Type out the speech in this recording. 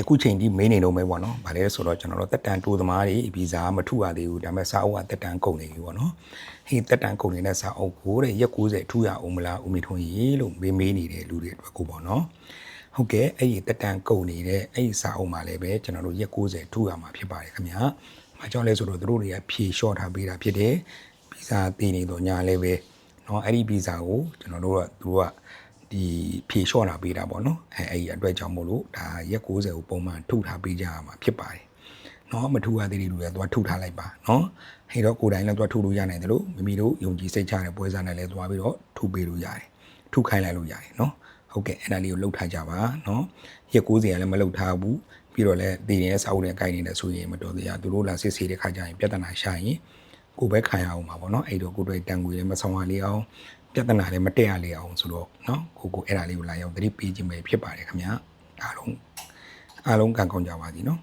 အခုချိန်ဒီမင်းနေတော့မဲပေါ့နော်ဗာလဲဆိုတော့ကျွန်တော်တို့တက်တန်တိုးသမားတွေဗီဇာမထုရသေးဘူးဒါပေမဲ့စာအုပ်ကတက်တန်ကုန်နေပြီပေါ့နော်ဟေးတက်တန်ကုန်နေတဲ့စာအုပ်ကိုတဲ့ရက်90ထုရအောင်မလားဦးမီထွန်းကြီးလို့မေးမေးနေတဲ့လူတွေအတွက်ကိုပေါ့နော်ဟုတ်ကဲ့အဲ့ဒီတက်တန်ကုန်နေတဲ့အဲ့ဒီစာအုပ်မှာလည်းပဲကျွန်တော်တို့ရက်90ထုရမှာဖြစ်ပါတယ်ခင်ဗျာမကြောက်လဲဆိုတော့တို့တွေကဖြေလျှော့ထားပေးတာဖြစ်တယ်ဗီဇာတည်နေတော့ညာလည်းပဲเนาะအဲ့ဒီဗီဇာကိုကျွန်တော်တို့ကသူတို့က ဒီဖြေလျှော့လာပေးတာပေါ့နော်အဲအဲ့ဒီအတွက်ကြောင့်မို့လို့ဒါရက်90ကိုပုံမှန်ထုတ်ထားပေးကြရမှာဖြစ်ပါတယ်နော်မထူရသေးတဲ့လူတွေကတော့ထုတ်ထားလိုက်ပါနော်ဟဲ့တော့ကိုယ်တိုင်လည်းတော့ထုတ်လို့ရနိုင်တယ်လို့မိမိတို့ယုံကြည်စိတ်ချတဲ့ပွဲစားနဲ့လည်းသွားပြီးတော့ထုတ်ပေးလို့ရတယ်ထုတ်ခိုင်းလိုက်လို့ရတယ်နော်ဟုတ်ကဲ့အဲ့ဒါလေးကိုလှုပ်ထားကြပါနော်ရက်90ကလည်းမလှုပ်ထားဘူးပြီးတော့လည်းတည်နေတဲ့စာအုပ်နဲ့ကိုင်နေတဲ့ဆိုရင်မတော်တရားသူတို့လာစစ်ဆေးတဲ့ခါကျရင်ပြဿနာရှာရင်ကိုပဲခံရအောင်ပါဗောနော်အဲ့တော့ကိုတွေတန်ငွေလည်းမဆောင်ရလေအောင် ပြဿနာလည်းမတက်ရလေအောင်ဆိုတော့နော်ကိုကိုအဲ့ဒါလေးကိုလာရောက်သတိပေးခြင်းပဲဖြစ်ပါတယ်ခင်ဗျာအားလုံးအားလုံးကံကောင်းကြပါသည်နော်